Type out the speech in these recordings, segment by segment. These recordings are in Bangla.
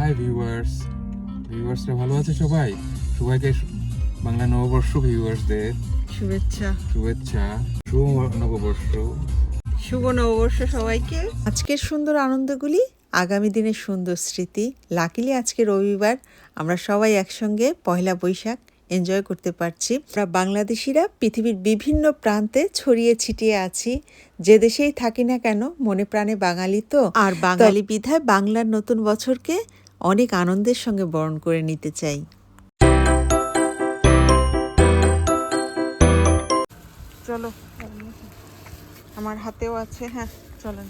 হাই ভিউয়ার্স ভিউয়ার্সরা ভালো আছে সবাই? সবাইকে বাংলা নববর্ষ ভিউয়ার্সদের শুভেচ্ছা। শুভেচ্ছা। শুভ নববর্ষ। শুভ নববর্ষ সবাইকে। আজকের সুন্দর আনন্দগুলি আগামী দিনের সুন্দর স্মৃতি। লাকিলি আজকে রবিবার আমরা সবাই একসঙ্গে পয়লা বৈশাখ এনজয় করতে পারছি। আমরা বাংলাদেশিরা পৃথিবীর বিভিন্ন প্রান্তে ছড়িয়ে ছিটিয়ে আছি। যে দেশেই থাকি না কেন মনে প্রাণে বাঙালি তো। আর বাঙালি বিধায় বাংলার নতুন বছরকে অনেক আনন্দের সঙ্গে বরণ করে নিতে চাই। চলো। আমার হাতেও আছে হ্যাঁ চলেন।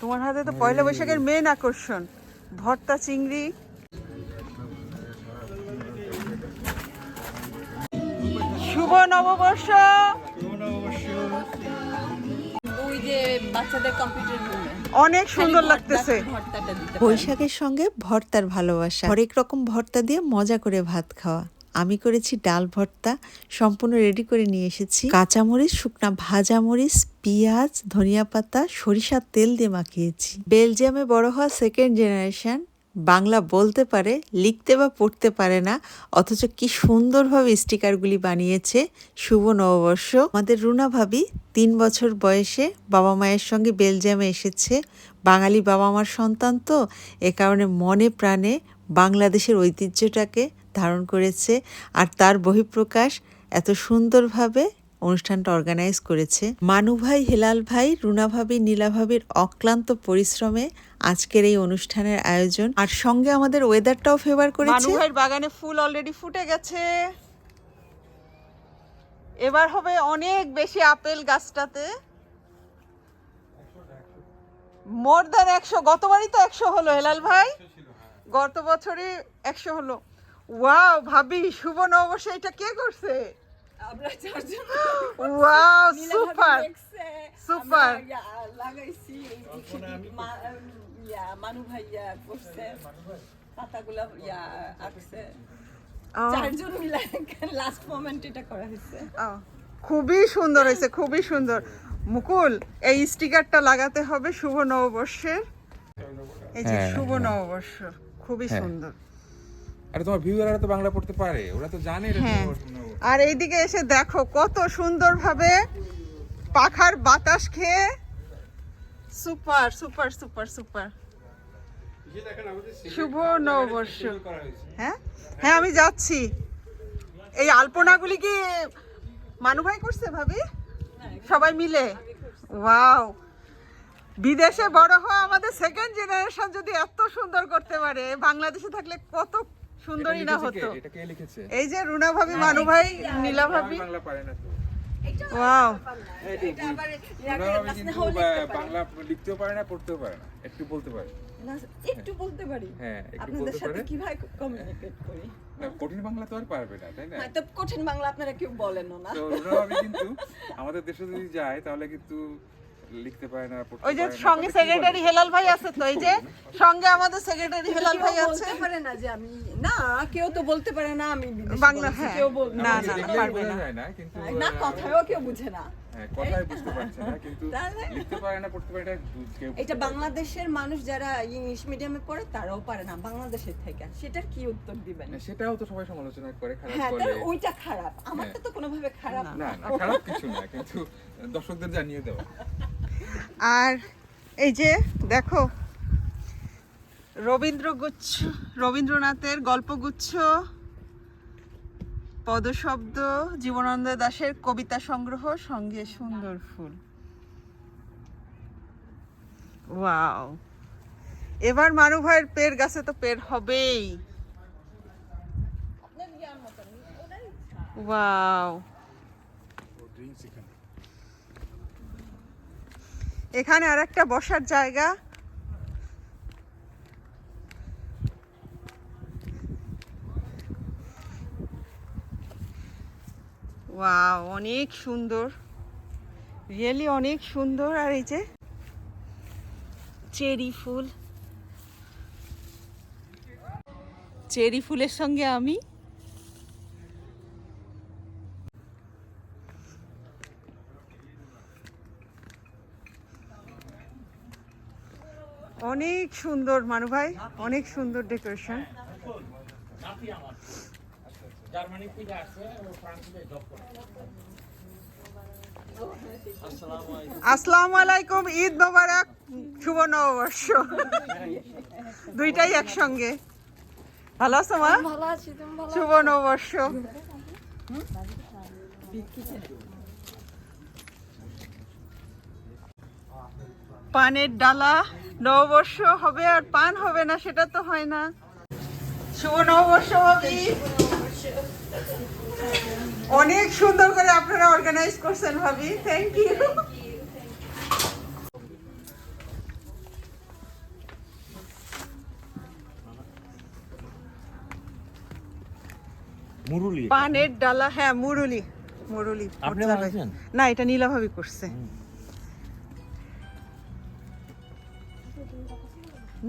তোমার হাতে তো পয়লা বৈশাখের মেন আকর্ষণ, ভর্তা চিংড়ি। শুভ নববর্ষ! যে বাচ্চাদের কম্পিউটার অনেক সুন্দর লাগতেছে। বৈশাখের সঙ্গে ভর্তার ভালোবাসা। হরেক রকম ভর্তা দিয়ে মজা করে ভাত খাওয়া। আমি করেছি ডাল ভর্তা সম্পূর্ণ রেডি করে নিয়ে এসেছি। কাঁচামরিচ শুকনা ভাজা মরিচ পেঁয়াজ ধনিয়া পাতা সরিষার তেল দিয়ে মাখিয়েছি। বেলজিয়ামে বড় হওয়া সেকেন্ড জেনারেশন বাংলা বলতে পারে, লিখতে বা পড়তে পারে না, অথচ কি সুন্দরভাবে স্টিকারগুলি বানিয়েছে শুভ নববর্ষ। আমাদের রুনা ভাবি তিন বছর বয়সে বাবা মায়ের সঙ্গে বেলজিয়ামে এসেছে। বাঙালি বাবা মার সন্তান তো, এ কারণে মনে প্রাণে বাংলাদেশের ঐতিহ্যটাকে ধারণ করেছে। আর তার বহিঃপ্রকাশ এত সুন্দরভাবে অনুষ্ঠানটা অর্গানাইজ করেছে। মানু ভাই, হেলাল ভাই, রুনা ভাবি, নীলা ভাবির অক্লান্ত পরিশ্রমে আজকের এই অনুষ্ঠানের আয়োজন। আর সঙ্গে আমাদের ওয়েদারটাও ফেভার করেছে। মানু ভাইয়ের বাগানে ফুল অলরেডি ফুটে গেছে। এবার হবে অনেক বেশি আপেল গাছটাতে। মোর দ্যান একশো, গতবারই তো একশো হলো, হেলাল ভাই? গত বছরই একশো হলো। ওয়াও, ভাবি, শুভ নববর্ষে এটা কে করছে? আমরা চারজন ওয়াও নীলা সুপার ভাবি দেখছে, সুপার। আমরা ইয়া লাগাইছি মা- ইয়া মানু ভাইয়া করছে পাতাগুলা ইয়া আঁকছে। চারজন মিলে লাস্ট মোমেন্ট এটা করা হয়েছে। খুবই সুন্দর হয়েছে খুবই সুন্দর। মুকুল এই স্টিকারটা লাগাতে হবে শুভ নববর্ষের। এই যে হ্যাঁ, শুভ হ্যাঁ। নববর্ষ খুবই হ্যাঁ। সুন্দর। আরে তোমার ভিউয়াররা তো বাংলা পড়তে পারে ওরা তো জানে এটা হ্যাঁ। আর এইদিকে এসে দেখো কত সুন্দরভাবে পাখার বাতাস খেয়ে। Super super super super. শুভ নববর্ষ। হ্যাঁ? হ্যাঁ আমি যাচ্ছি। এই আলপনাগুলি কি মানু ভাই করছে ভাবি? সবাই মিলে? ওয়াও। বিদেশে বড় হওয়া আমাদের সেকেন্ড জেনারেশন যদি এত সুন্দর করতে পারে বাংলাদেশে থাকলে কত সুন্দরই এটা না হতো। এটা কে লিখেছে? এই যে রুনা ভাবি মানু ভাই নীলা ভাবি। ওয়াও বাংলা লিখতেও পারে না পড়তেও পারে না একটু বলতে পারে। একটু বলতে পারি। হ্যাঁ আপনাদের সাথে কীভাবে কমিউনিকেট করি? কঠিন বাংলা তো আর পারবে না তাই না? কঠিন বাংলা আপনারা কেউ বলেনও না। তো কিন্তু আমাদের দেশে যদি যায় তাহলে কিন্তু লিখতে পারে না ওই যে সঙ্গে সেক্রেটারি হেলাল ভাই আছে তো এই যে সঙ্গে আমাদের সেক্রেটারি হেলাল ভাই আছে। বলতে পারে না যে আমি না কেউ তো বলতে পারে না আমি বাংলা, হ্যাঁ। কেউ বল না, না, পারবে না। কিন্তু না আহ, কথায়ও কেউ বুঝে না। হ্যাঁ, কথাই বুঝতে পারছে না কিন্তু লিখতে পারে না পড়তে পারে এটা বাংলাদেশের মানুষ যারা ইংলিশ মিডিয়ামে পড়ে তারাও পারে না বাংলাদেশের থেকে। সেটার কি উত্তর দিবেন? না, সেটাও তো সবাই সমালোচনা করে খারাপ হ্যাঁ বলে। ওইটা খারাপ। আমারটা হ্যাঁ। তো কোনোভাবে খারাপ না। খারাপ কিছু না কিন্তু দর্শকদের জানিয়ে দেওয়া। আর এই যে, দেখো রবীন্দ্র গুচ্ছ রবীন্দ্রনাথের গল্পগুচ্ছ, পদশব্দ, জীবনানন্দ দাশের কবিতা সংগ্রহ, সঙ্গে সুন্দর ফুল। ওয়াও। এবার মানু ভাইয়ের পের গাছে তো পের হবেই। ওয়াও। এখানে আর একটা বসার জায়গা। ওয়াও, অনেক সুন্দর। রিয়েলি অনেক সুন্দর। আর এই যে চেরি ফুল। চেরি ফুলের সঙ্গে আমি অনেক সুন্দর মানু ভাই অনেক সুন্দর ডেকোরেশন আসসালামু আলাইকুম ঈদ মোবারক শুভ নববর্ষ। দুইটাই একসঙ্গে। ভালো আছো মা? ভালো আছি শুভ নববর্ষ। পানের ডালা নববর্ষ হবে আর পান হবে না সেটা তো হয় না। শুভ নববর্ষ হবে অনেক সুন্দর করে আপনারা অর্গানাইজ করছেন ভাবি। Thank you Muruli. পানের ডালা হ্যাঁ মুরুলি। মুরুলি? না এটা নীলা ভাবি করছে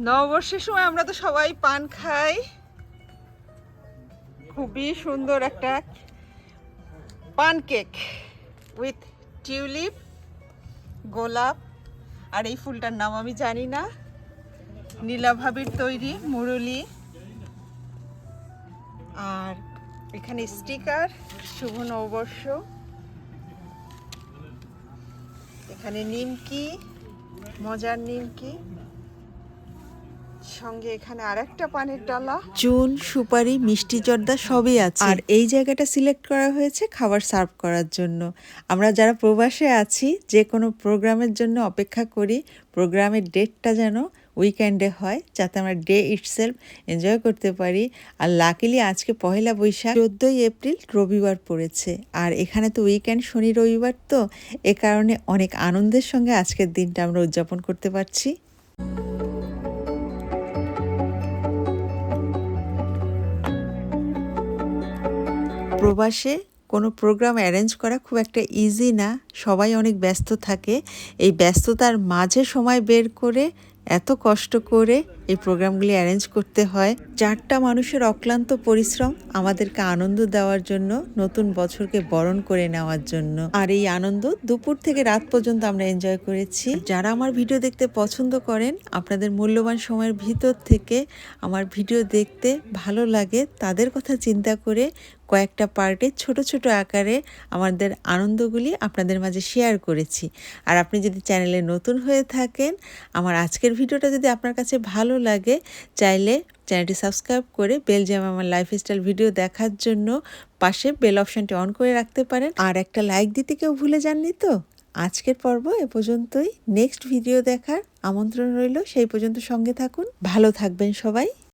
নববর্ষের সময় আমরা তো সবাই পান খাই। খুবই সুন্দর একটা পান কেক উইথ টিউলিপ গোলাপ, আর এই ফুলটার নাম আমি জানি না। নীলা ভাবির তৈরি, মুরুলি। আর এখানে স্টিকার, শুভ নববর্ষ। এখানে নিমকি, মজার নিমকি। সঙ্গে এখানে আরেকটা পানের ডালা। চুন সুপারি মিষ্টি জর্দা সবই আছে। আর এই জায়গাটা সিলেক্ট করা হয়েছে খাবার সার্ভ করার জন্য। আমরা যারা প্রবাসে আছি যে কোনো প্রোগ্রামের জন্য অপেক্ষা করি। প্রোগ্রামের ডেটটা যেন উইকেন্ডে হয় যাতে আমরা ডে ইটসেলফ এনজয় করতে পারি। আর লাকিলি আজকে পহেলা বৈশাখ চোদ্দোই এপ্রিল রবিবার পড়েছে। আর এখানে তো উইকেন্ড শনি রবিবার তো। এ কারণে অনেক আনন্দের সঙ্গে আজকের দিনটা আমরা উদযাপন করতে পারছি। প্রবাসে কোনো প্রোগ্রাম অ্যারেঞ্জ করা খুব একটা ইজি না। সবাই অনেক ব্যস্ত থাকে। এই ব্যস্ততার মাঝে সময় বের করে, এত কষ্ট করে এই প্রোগ্রামগুলি অ্যারেঞ্জ করতে হয়। চারটা মানুষের অক্লান্ত পরিশ্রম আমাদেরকে আনন্দ দেওয়ার জন্য, নতুন বছরকে বরণ করে নেওয়ার জন্য। আর এই আনন্দ দুপুর থেকে রাত পর্যন্ত আমরা এনজয় করেছি। যারা আমার ভিডিও দেখতে পছন্দ করেন, আপনাদের মূল্যবান সময়ের ভিতর থেকে আমার ভিডিও দেখতে ভালো লাগে, তাদের কথা চিন্তা করে কয়েকটা পার্টে ছোট ছোট আকারে আমাদের আনন্দগুলি আপনাদের মাঝে শেয়ার করেছি। আর আপনি যদি চ্যানেলে নতুন হয়ে থাকেন, আমার আজকের ভিডিওটা যদি আপনার কাছে ভালো লাগে চাইলে চ্যানেলটি সাবস্ক্রাইব করে বেলজিয়াম আমার লাইফস্টাইল ভিডিও দেখার জন্য পাশে বেল অপশানটি অন করে রাখতে পারেন। আর একটা লাইক দিতে কেউ ভুলে যাননি তো? আজকের পর্ব এ পর্যন্তই। নেক্সট ভিডিও দেখার আমন্ত্রণ রইল। সেই পর্যন্ত সঙ্গে থাকুন। ভালো থাকবেন সবাই।